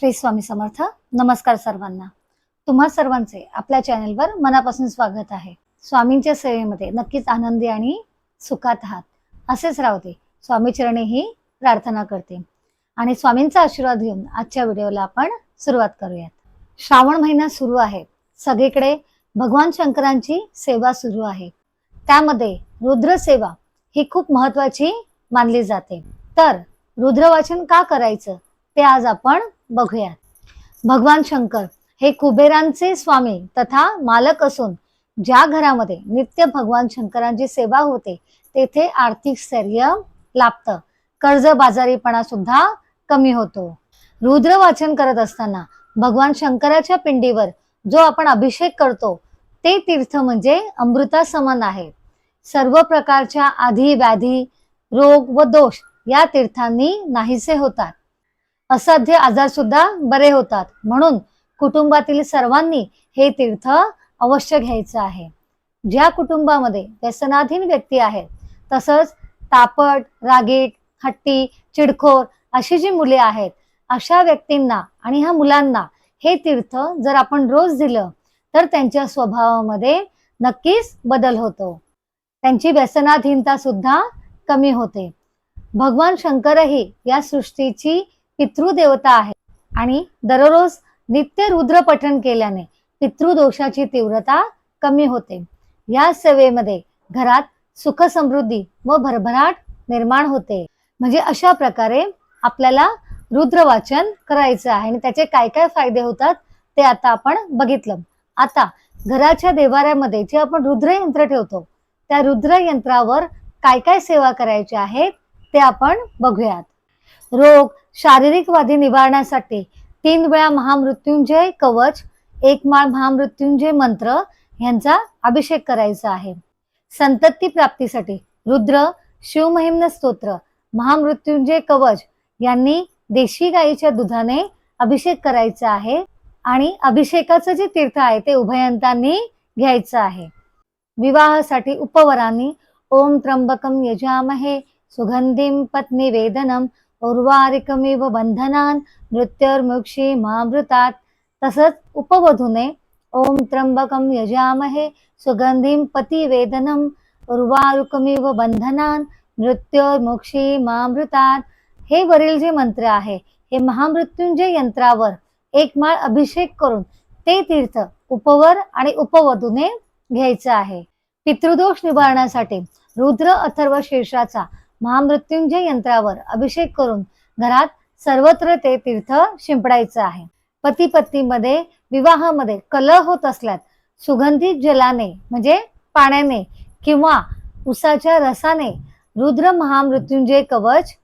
श्री स्वामी समर्थ. नमस्कार सर्वांना. तुम्हा सर्वांचे आपल्या चॅनेलवर मनापासून स्वागत आहे. स्वामींच्या सेवेमध्ये नक्कीच आनंदी आणि सुखात आहात. असेच राहते स्वामीचरणी ही प्रार्थना करते. आणि स्वामींचा आशीर्वाद घेऊन आजच्या व्हिडिओला आपण सुरुवात करूयात. श्रावण महिना सुरू आहे. सगळीकडे भगवान शंकरांची सेवा सुरू आहे. त्यामध्ये रुद्र सेवा ही खूप महत्वाची मानली जाते. तर रुद्रवाचन का करायचं? ते आज आपण बघूयात. भगवान शंकर हे कुबेरांचे स्वामी तथा मालक असून ज्या घरामध्ये नित्य भगवान शंकरांची सेवा होते तेथे आर्थिक स्थैर्य लाभतं. कर्जबाजारीपणा सुद्धा कमी होतो. रुद्र वाचन करत असताना भगवान शंकराच्या पिंडीवर जो आपण अभिषेक करतो ते तीर्थ म्हणजे अमृता समान आहे. सर्व प्रकारच्या आधी व्याधी रोग व दोष या तीर्थांनी नाहीसे होतात. असाध्य आजार सुद्धा बरे होतात. म्हणून कुटुंबातील सर्वांनी हे तीर्थ अवश्य घ्यायचं आहे. ज्या कुटुंबामध्ये व्यसनाधीन व्यक्ती आहेत तसंच तापट रागीट हट्टी चिडखोर अशी जी मुले आहेत अशा व्यक्तींना आणि ह्या मुलांना हे तीर्थ जर आपण रोज दिलं तर त्यांच्या स्वभावामध्ये नक्कीच बदल होतो. त्यांची व्यसनाधीनता सुद्धा कमी होते. भगवान शंकरही या सृष्टीची पितृदेवता आहे. आणि दररोज नित्य रुद्र पठण केल्याने पितृदोषाची तीव्रता कमी होते. या सेवेमध्ये घरात सुख समृद्धी व भरभराट निर्माण होते. म्हणजे अशा प्रकारे आपल्याला रुद्र वाचन करायचं आहे आणि त्याचे काय काय फायदे होतात ते आता आपण बघितलं. आता घराच्या देवाऱ्यामध्ये जे आपण रुद्र यंत्र ठेवतो त्या रुद्र यंत्रावर काय काय सेवा करायची आहेत ते आपण बघूयात. रोग शारीरिक व्याधी निवारण्यासाठी तीन वेळा महामृत्युंजय कवच एक माळ महामृत्युंजय मंत्र यांचा अभिषेक करायचा आहे. संतती प्राप्तीसाठी रुद्र शिवमहिम्न स्तोत्र महामृत्युंजय कवच यांनी देशी गाईच्या दुधाने अभिषेक करायचा आहे आणि अभिषेकाचं जे तीर्थ आहे ते उभयंतांनी घ्यायचं आहे. विवाहासाठी उपवरांनी ओम त्र्यंबकम यजामहे सुगंधीम पत्नी वेदनम उर्वारिकमिव बंधनान मृत्युर्मुक्षी मामृतात। तसंच उपवधूने ओम त्र्यंबकम यजामहे सुगंधिम पतिवेदनम उर्वारुकमिव बंधनान मृत्युर्मुक्षी मामृतात। हे वरील जे मंत्र आहे हे महामृत्युंजय यंत्रावर एक माळ अभिषेक करून ते तीर्थ उपवर आणि उपवधूने घ्यायचं आहे। पितृदोष निवारण्यासाठी रुद्र अथर्व शीर्षाचा महामृत्युंजय यंत्रावर अभिषेक करून घरात सर्वत्र ते तीर्थ शिंपडायचं आहे. पती पत्नीमध्ये विवाहामध्ये कलह होत असल्यास सुगंधित जलाने म्हणजे पाण्याने किंवा उसाच्या रसाने रुद्र महामृत्युंजय कवच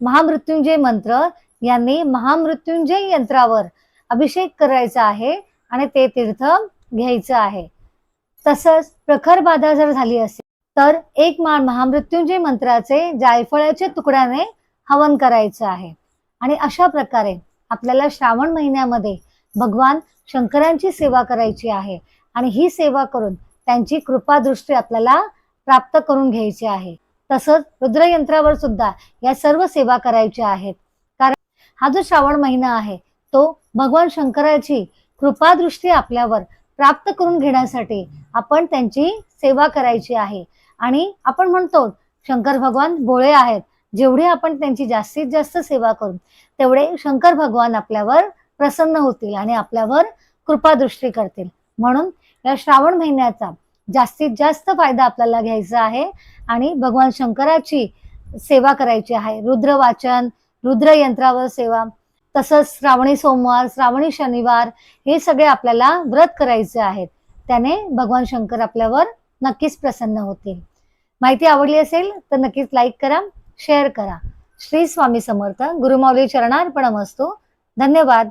महामृत्युंजय मंत्र यांनी महामृत्युंजय यंत्रावर अभिषेक करायचा आहे आणि ते तीर्थ घ्यायचं आहे. तसंच प्रखर बाधा जर झाली असेल तर एक माळ महामृत्युंजय मंत्राचे जायफळाच्या तुकड्याने हवन करायचं आहे. आणि अशा प्रकारे आपल्याला श्रावण महिन्यामध्ये भगवान शंकरांची सेवा करायची आहे. आणि ही सेवा करून त्यांची कृपादृष्टी आपल्याला प्राप्त करून घ्यायची आहे. तसंच रुद्रयंत्रावर सुद्धा या सर्व सेवा करायच्या आहेत. कारण हा जो श्रावण महिना आहे तो भगवान शंकराची कृपादृष्टी आपल्यावर प्राप्त करून घेण्यासाठी आपण त्यांची सेवा करायची आहे. आणि आपण म्हणतो शंकर भगवान भोळे आहेत. जेवढे आपण त्यांची जास्तीत जास्त सेवा करू तेवढे शंकर भगवान आपल्यावर प्रसन्न होतील आणि आपल्यावर कृपादृष्टी करतील. म्हणून या श्रावण महिन्याचा जास्तीत जास्त फायदा आपल्याला घ्यायचा आहे आणि भगवान शंकराची सेवा करायची आहे. रुद्र वाचन रुद्र यंत्रावर सेवा तसंच श्रावणी सोमवार श्रावणी शनिवार हे सगळे आपल्याला व्रत करायचे आहेत. त्याने भगवान शंकर आपल्यावर नक्कीच प्रसन्न होतील. माहिती आवडली असेल तर नक्कीच लाईक करा शेअर करा. श्री स्वामी समर्थ गुरुमाऊली चरणार्पणमस्तू धन्यवाद.